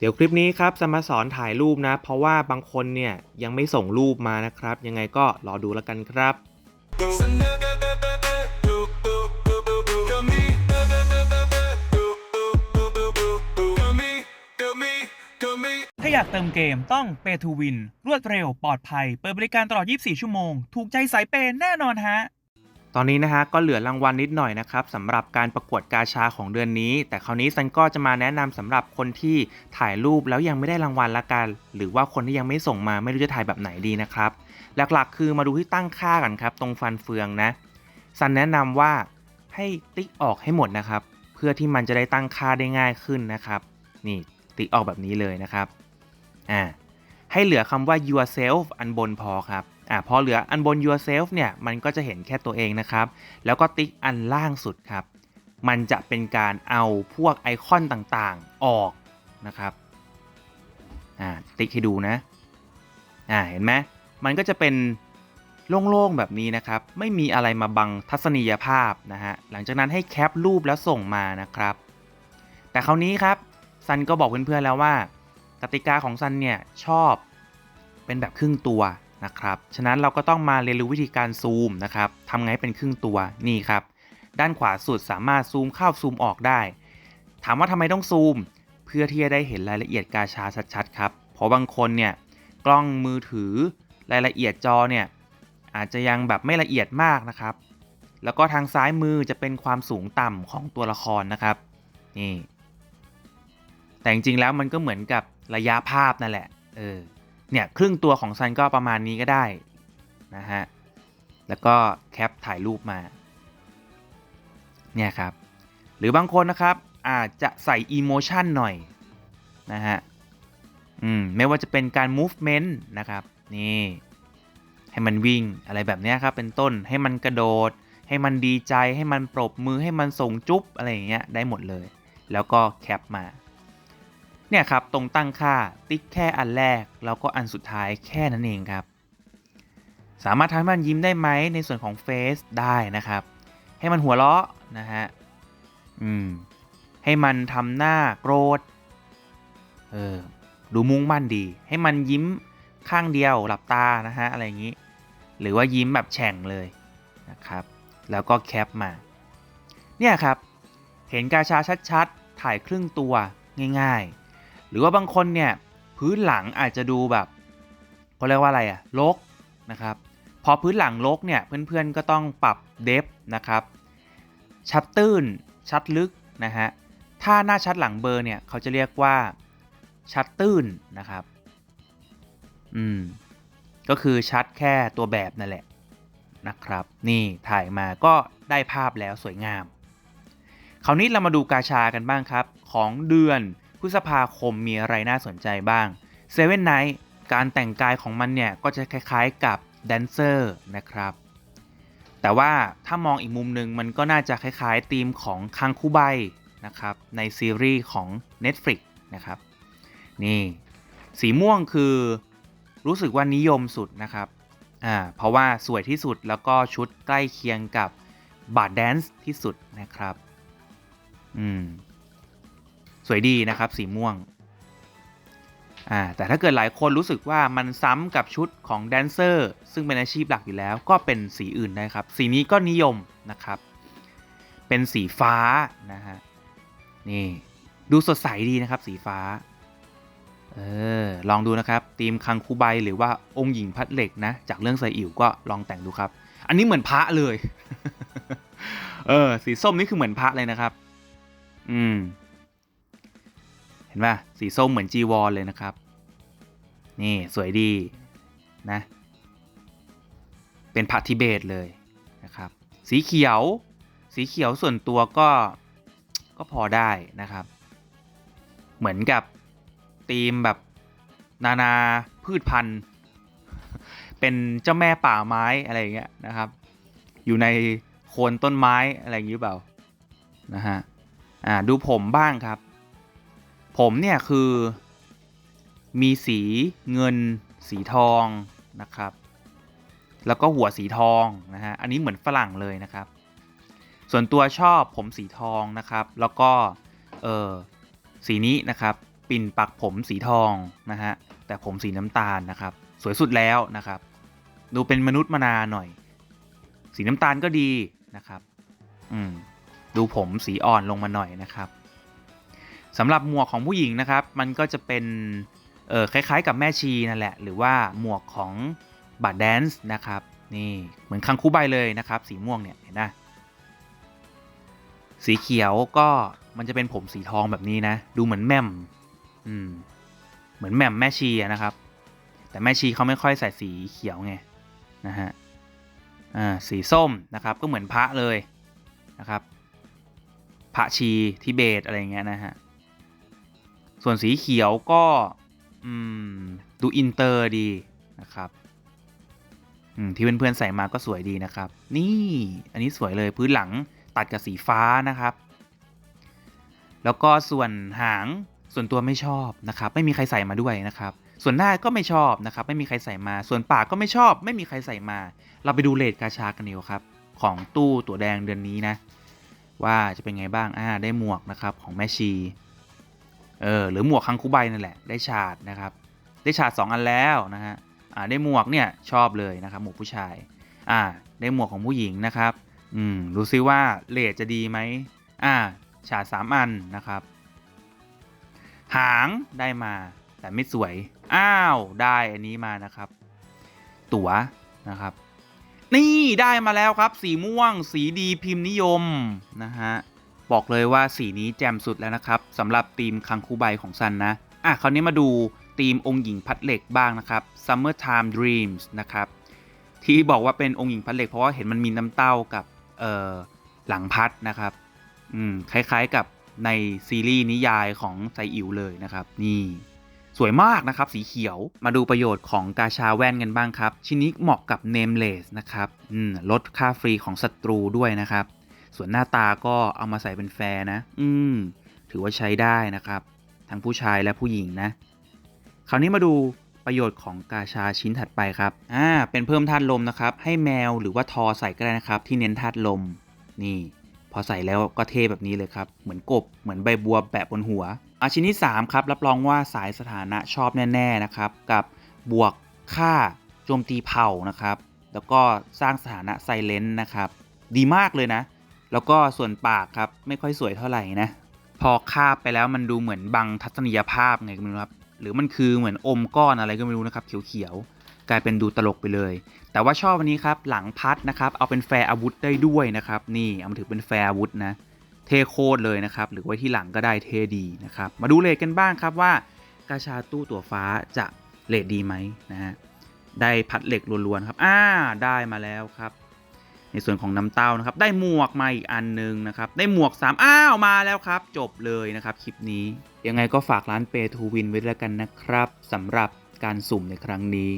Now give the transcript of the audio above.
เดี๋ยวคลิปนี้ครับจะมาสอนถ่ายรูปนะ เพราะว่าบางคนเนี่ยยังไม่ส่งรูปมานะครับ ยังไงก็รอดูแล้วกันครับถ้าอยากเติมเกมต้อง Pay to Win รวดเร็วปลอดภัย เปิดบริการตลอด 24 ชั่วโมง ถูกใจสายเปย์แน่นอนฮะ ตอนนี้นะฮะก็เหลือรางวัลนิดหน่อยนะครับสำหรับการประกวดกาชาของเดือนนี้ แต่คราวนี้ซันก็จะมาแนะนำสำหรับคนที่ถ่ายรูปแล้วยังไม่ได้รางวัลละกัน หรือว่าคนที่ยังไม่ส่งมาไม่รู้จะถ่ายแบบไหนดีนะครับ หลักๆ คือมาดูที่ตั้งค่ากันครับ ตรงฟันเฟืองนะซันแนะนำว่าให้ติ๊กออกให้หมดนะครับ เพื่อที่มันจะได้ตั้งค่าได้ง่ายขึ้นนะครับ นี่ติ๊กออกแบบนี้เลยนะครับอ่าให้เหลือคำว่า yourself อันบนพอครับ อ่าพอเหลืออันบน yourself เนี่ยมันก็จะเห็นแค่ตัวเองนะครับ แล้วก็ติ๊กอันล่างสุดครับ มันจะเป็นการเอาพวกไอคอนต่างๆออกนะครับอ่าติ๊กให้ดูนะอ่าเห็นไหมมันก็จะเป็นโล่งๆแบบนี้นะครับ ไม่มีอะไรมาบังทัศนียภาพนะฮะหลังจากนั้นให้แคปรูปแล้วส่งมานะครับ แต่คราวนี้ครับซันก็บอกเพื่อนๆแล้วว่ากติกาของซันเนี่ยชอบเป็นแบบครึ่งตัว นะครับ ฉะนั้นเราก็ต้องมาเรียนรู้วิธีการซูมนะครับทำไงให้เป็นครึ่งตัวนี่ครับ ด้านขวาสุดสามารถซูมเข้าซูมออกได้ ถามว่าทำไมต้องซูม เพื่อที่จะได้เห็นรายละเอียดกาชาชัดๆครับเพราะบางคนเนี่ยกล้องมือถือรายละเอียดจอเนี่ยอาจจะยังแบบไม่ละเอียดมากนะครับ แล้วก็ทางซ้ายมือจะเป็นความสูงต่ำของตัวละครนะครับนี่แต่จริงๆแล้วมันก็เหมือนกับระยะภาพนั่นแหละเออ เนี่ยครึ่งตัวของซันก็ประมาณนี้ก็ได้นะฮะ แล้วก็แคปถ่ายรูปมา เนี่ยครับ หรือบางคนนะครับอาจจะใส่อีโมชันหน่อยนะฮะ อืม ไม่ว่าจะเป็นการ movement นะครับ นี่ ให้มันวิ่งอะไรแบบนี้ครับ เป็นต้น ให้มันกระโดด ให้มันดีใจ ให้มันปรบมือ ให้มันส่งจุ๊บอะไรอย่างเงี้ย ได้หมดเลย แล้วก็แคปมา เนี่ยครับตรงตั้งค่าติ๊กแค่อันแรก แล้วก็อันสุดท้ายแค่นั้นเองครับ สามารถทำให้มันยิ้มได้ไหมในส่วนของเฟซได้นะครับ ให้มันหัวเราะนะฮะอืมให้มันทำหน้าโกรธเออดูมุ่งมั่นดี ให้มันยิ้มข้างเดียวหลับตานะฮะอะไรอย่างนี้ หรือว่ายิ้มแบบแฉ่งเลยนะครับ แล้วก็แคปมา เนี่ยครับ เห็นกาชาชัดๆ ถ่ายครึ่งตัวง่ายๆ หรือว่าบางคนเนี่ยพื้นหลังอาจจะดูแบบเขาเรียกว่าอะไรอะลกนะครับ พอพื้นหลังลกเนี่ยเพื่อนๆก็ต้องปรับเดฟนะครับชัดตื้นชัดลึกนะฮะถ้าหน้าชัดหลังเบอร์เนี่ยเขาจะเรียกว่าชัดตื้นนะครับอืมก็คือชัดแค่ตัวแบบนั่นแหละนะครับ นี่ถ่ายมาก็ได้ภาพแล้วสวยงาม คราวนี้เรามาดูกาชากันบ้างครับ ของเดือน พฤษภาคมมีอะไรน่าสนใจบ้าง Seven Night การแต่งกายของมันเนี่ยก็จะคล้ายๆกับแดนเซอร์นะครับ แต่ว่าถ้ามองอีกมุมหนึ่งมันก็น่าจะคล้ายๆธีมของคังคูไบนะครับในซีรีส์ของ Netflix นะครับ นี่สีม่วงคือรู้สึกว่านิยมสุดนะครับอ่าเพราะว่าสวยที่สุดแล้วก็ชุดใกล้เคียงกับบาร์แดนซ์ที่สุดนะครับ อืม วยดีนะครับสีม่วงอ่าแต่ถ้าเกิดหลายคนรู้สึกว่ามันซ้ำกับชุดของแดนเซอร์ซึ่งเป็นอาชีพหลักอยู่แล้ว ก็เป็นสีอื่นได้ครับ สีนี้ก็นิยมนะครับ เป็นสีฟ้านะฮะนี่ดูสดใสดีนะครับสีฟ้าเออลองดูนะครับทีมคังคูไบหรือว่าองค์หญิงพัดเหล็กนะ จากเรื่องไซอิ๋วก็ลองแต่งดูครับ อันนี้เหมือนพระเลย เออสีส้มนี่คือเหมือนพระเลยนะครับ อืม เห็นป่ะสีส้มเหมือนจีวรเลยนะครับ นี่สวยดีนะ เป็นพระทิเบตเลยนะครับ สีเขียว สีเขียวส่วนตัวก็ก็พอได้นะครับ เหมือนกับธีมแบบนานาพืชพันธุ์ เป็นเจ้าแม่ป่าไม้อะไรอย่างเงี้ยนะครับ อยู่ในโคนต้นไม้อะไรอย่างนี้เปล่านะฮะอ่าดูผมบ้างครับ ผมเนี่ยคือมีสีเงินสีทองนะครับ แล้วก็หัวสีทองนะฮะ อันนี้เหมือนฝรั่งเลยนะครับ ส่วนตัวชอบผมสีทองนะครับ แล้วก็เออสีนี้นะครับ ปิ่นปักผมสีทองนะฮะ แต่ผมสีน้ำตาลนะครับ สวยสุดแล้วนะครับ ดูเป็นมนุษย์มนาหน่อย สีน้ำตาลก็ดีนะครับ อืม ดูผมสีอ่อนลงมาหน่อยนะครับ สำหรับหมวกของผู้หญิงนะครับ มันก็จะเป็นเออคล้ายๆ กับแม่ชีนั่นแหละ หรือว่าหมวกของบัตแดนซ์นะครับนี่เหมือนคังคูใบเลยนะครับ สีม่วงเนี่ยเห็นไหมสีเขียวก็มันจะเป็นผมสีทองแบบนี้นะ ดูเหมือนแหม่มอืมเหมือนแหม่มแม่ชีนะครับ แต่แม่ชีเขาไม่ค่อยใส่สีเขียวไงนะฮะอ่าสีส้มนะครับก็เหมือนพระเลยนะครับ พระชีทิเบตอะไรเงี้ยนะฮะ ส่วนสีเขียวก็ดูอินเตอร์ดีนะครับที่เพื่อนๆใส่มาก็สวยดีนะครับ นี่อันนี้สวยเลยพื้นหลังตัดกับสีฟ้านะครับ แล้วก็ส่วนหางส่วนตัวไม่ชอบนะครับ ไม่มีใครใส่มาด้วยนะครับ ส่วนหน้าก็ไม่ชอบนะครับ ไม่มีใครใส่มา ส่วนปากก็ไม่ชอบ ไม่มีใครใส่มา เราไปดูเลทกาชากันเดีกว่าครับ ของตู้ตัวแดงเดือนนี้นะ ว่าจะเป็นไงบ้างอ่าได้หมวกนะครับของแม่ชี เออหรือหมวกคังคูใบนั่นแหละได้ฉาดนะครับ ได้ฉาด2อันแล้วนะฮะอ่าได้หมวกเนี่ยชอบเลยนะครับหมวกผู้ชายอ่าได้หมวกของผู้หญิงนะครับอืมดูซิว่าเลทจะดีไหมอ่าฉาด3อันนะครับ หางได้มาแต่ไม่สวย อ้าวได้อันนี้มานะครับ ตั๋วนะครับ นี่ได้มาแล้วครับ สีม่วง สีดีพิมพ์นิยมนะฮะ บอกเลยว่าสีนี้แจ่มสุดแล้วนะครับสำหรับทีมคังคูใบของซันนะอะคราวนี้มาดูทีมองค์หญิงพัดเหล็กบ้างนะครับ Summertime Dreams นะครับที่บอกว่าเป็นองค์หญิงพัดเหล็กเพราะว่าเห็นมันมีน้ำเต้ากับเอ่อหลังพัดนะครับอืมคล้ายๆกับในซีรีส์นิยายของไซอิ๋วเลยนะครับ นี่สวยมากนะครับสีเขียวมาดูประโยชน์ของกาชาแว่นกันบ้างครับ ชิ้นนี้เหมาะกับ Nameless นะครับอืมลดค่าฟรีของศัตรูด้วยนะครับ ส่วนหน้าตาก็เอามาใส่เป็นแฟร์นะ อืม ถือว่าใช้ได้นะครับ ทั้งผู้ชายและผู้หญิงนะ คราวนี้มาดูประโยชน์ของกาชาชิ้นถัดไปครับ อ่า เป็นเพิ่มธาตุลมนะครับ ให้แมวหรือว่าทอใส่ก็ได้นะครับ ที่เน้นธาตุลม นี่ พอใส่แล้วก็เท่แบบนี้เลยครับ เหมือนกบ เหมือนใบบัวแปะบนหัว อาชิ้นที่ 3 ครับ รับรองว่าสายสถานะชอบแน่ ๆนะครับ กับบวกค่าโจมตีเผ่านะครับ แล้วก็สร้างสถานะไซเลนต์นะครับ ดีมากเลยนะ แล้วก็ส่วนปากครับไม่ค่อยสวยเท่าไหร่นะ พอคาบไปแล้วมันดูเหมือนบังทัศนียภาพไงก็ไม่รู้ครับ หรือมันคือเหมือนอมก้อนอะไรก็ไม่รู้นะครับ เขียวๆ กลายเป็นดูตลกไปเลย แต่ว่าชอบอันนี้ครับหลังพัดนะครับเอาเป็นแฟร์อาวุธได้ด้วยนะครับนี่เอามาถือเป็นแฟร์อาวุธนะเทโคตรเลยนะครับหรือไว้ที่หลังก็ได้เทดีนะครับมาดูเลทกันบ้างครับว่ากาชาตู้ตัวฟ้าจะเลทดีไหมนะฮะได้พัดเหล็กล้วนๆครับอ่าได้มาแล้วครับ ในส่วนของน้ำเต้านะครับ ได้หมวกมาอีกอันหนึงนะครับ ได้หมวก 3 อ้าวมาแล้วครับ จบเลยนะครับคลิปนี้ ยังไงก็ฝากร้านเปทูวินไว้แล้วกันนะครับสำหรับการสุ่มในครั้งนี้